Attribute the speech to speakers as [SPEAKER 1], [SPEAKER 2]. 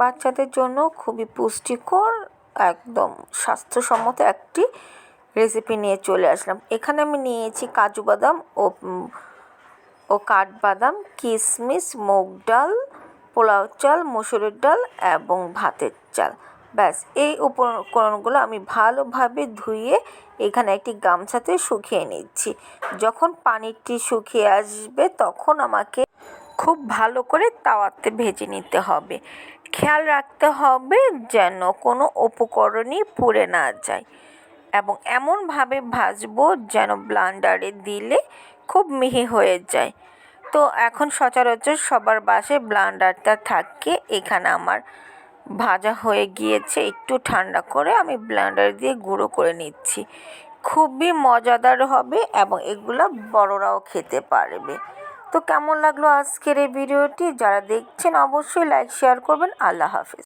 [SPEAKER 1] বাচ্চাদের জন্য খুবই পুষ্টিকর, একদম স্বাস্থ্যসম্মত একটি রেসিপি নিয়ে চলে আসলাম। এখানে আমি নিয়েছি কাজু বাদাম ও ও কাঠবাদাম কিশমিশ মুগ ডাল, পোলাও চাল, মসুরের ডাল এবং ভাতের চাল। ব্যাস, এই উপকরণগুলো আমি ভালোভাবে ধুয়ে এখানে একটি গামছাতে শুকিয়ে নিচ্ছি। যখন পানিটি শুকিয়ে আসবে তখন আমাকে খুব ভালো করে তাওয়াতে ভেজে নিতে হবে। খেয়াল রাখতে হবে যেন কোনো উপকরণই পুড়ে না যায় এবং এমনভাবে ভাজবো যেন ব্লান্ডারে দিলে খুব মিহি হয়ে যায়। তো এখন সচরাচর সবার বাসায় ব্লান্ডারটা থাকে। এখানে আমার ভাজা হয়ে গিয়েছে। একটু ঠান্ডা করে আমি ব্লেন্ডার দিয়ে গুঁড়ো করে নিচ্ছি। খুবই মজাদার হবে এবং এগুলো বড়রাও খেতে পারবে। তো কেমন লাগল আজকের এই ভিডিওটি? যারা দেখছেন অবশ্যই লাইক শেয়ার করবেন। আল্লাহ হাফিজ।